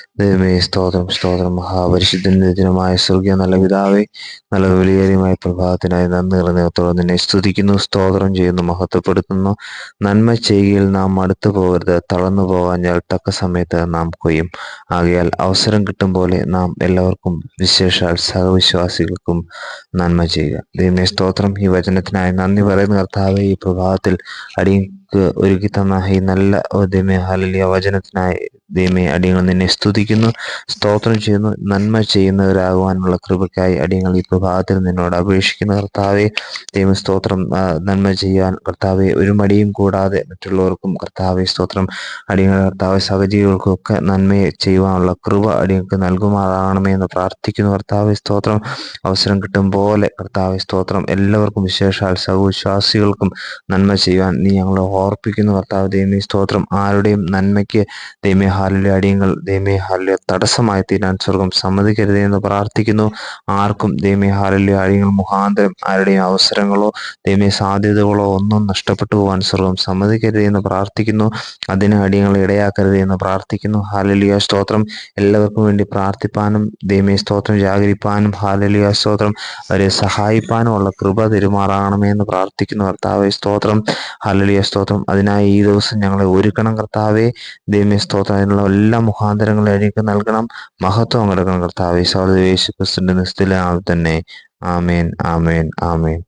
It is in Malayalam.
ദൈവമേ സ്തോത്രം സ്തോത്രം. മഹാപരിശുദ്ധമായ സ്വർഗീയ നല്ല പിതാവേ നല്ല വിലയേറിയമായ പ്രഭാതത്തിനായി നന്ദി നിറഞ്ഞത്തോളം നിന്നെ സ്തുതിക്കുന്നു സ്തോത്രം ചെയ്യുന്നു മഹത്വപ്പെടുത്തുന്നു. നന്മ ചെയ്യുകയിൽ നാം അടുത്തു പോകരുത് തളർന്നു പോകാഞ്ഞാൽ തക്ക സമയത്ത് നാം കൊയ്യും. ആകയാൽ അവസരം കിട്ടും പോലെ നാം എല്ലാവർക്കും വിശേഷാൽ സഹവിശ്വാസികൾക്കും നന്മ ചെയ്യുക. ദൈവമേ സ്തോത്രം. ഈ വചനത്തിനായി നന്ദി പറയുന്ന കർത്താവെ ഈ പ്രഭാതത്തിൽ അടിയങ്ങൾക്ക് ഒരുക്കി തന്ന ഈ നല്ല ദൈവമേ ഹലിയ വചനത്തിനായി ദൈവമേ അടിയങ്ങൾ നിന്നെ സ്തുതിക്കുന്നു സ്തോത്രം ചെയ്യുന്നു നന്മ ചെയ്യുന്നവരാകുവാനുള്ള കൃപയ്ക്കായി അടിയങ്ങൾ ഈ പ്രഭാതത്തിൽ നിന്നോട് അപേക്ഷിക്കുന്ന. കർത്താവെ ദൈവം സ്തോത്രം നന്മ ചെയ്യാൻ കർത്താവെ ഒരു മടിയും കൂടാതെ മറ്റുള്ളവർക്കും കർത്താവെ സ്തോത്രം. അടിയങ്ങൾ കർത്താവ് സഹജീവികൾക്കും ഒക്കെ നന്മയെ ചെയ്യുവാനുള്ള കൃപ അടിയങ്ങൾക്ക് നൽകുമാറാകണമേ എന്ന് പ്രാർത്ഥിക്കുന്നു. കർത്താവെ സ്തോത്രം. അവസരം കിട്ടും പോലെ കർത്താവെ സ്തോത്രം. എല്ലാവർക്കും വിശേഷാൽ സഹവിശ്വാസികൾക്കും നന്മ ചെയ്യുവാൻ നീ ഞങ്ങളെ ഓർപ്പിക്കുന്നു. കർത്താവ് ദൈവമേ സ്തോത്രം. ആരുടെയും നന്മയ്ക്ക് ദൈവമേ ഹാലിലെ അടിയങ്ങൾ ദൈവമേ ഹാലിലെ തടസ്സമായി തീരാൻ സ്വർഗം സമ്മതിക്കരുതേ എന്ന് പ്രാർത്ഥിക്കുന്നു. ആർക്കും ദൈവമേ ഹാലിലെ അടിയങ്ങൾ മുഖാന്തരം ആരുടെയും അവസരങ്ങളോ ദൈവമേ സാധ്യതകളോ ഒന്നും നഷ്ടപ്പെട്ടു പോകാൻ സ്വർഗം സമ്മതിക്കരുതേ എന്ന് പ്രാർത്ഥിക്കുന്നു. അതിന് അടിയങ്ങൾ ഇടയാക്കരുതേ എന്ന് പ്രാർത്ഥിക്കുന്നു. ഹാലലിയ സ്തോത്രം. എല്ലാവർക്കും വേണ്ടി പ്രാർത്ഥിപ്പാനും ദൈവമേ സ്തോത്രം ജാഗരിപ്പാനും ഹാലലിയ സ്തോത്രം. അവരെ സഹായിപ്പാനും ഉള്ള കൃപ തെരുമാറാകണമേ എന്ന് പ്രാർത്ഥിക്കുന്നു. കർത്താവെ സ്തോത്രം. ഹാലലിയ സ്തോത്രം. അതിനായി ഈ ദിവസം ഞങ്ങളെ ഒരുക്കണം കർത്താവെ. ദൈവമേ സ്തോത്രം. അതിനുള്ള എല്ലാ മുഖാന്തരങ്ങളും എനിക്ക് നൽകണം. മഹത്വം കിടക്കണം. കർത്താവ് സൗദ യേശു ക്രിസ്തുവിന്റെ നിസ്തുലാൽ തന്നെ. ആമേൻ ആമേൻ ആമേൻ.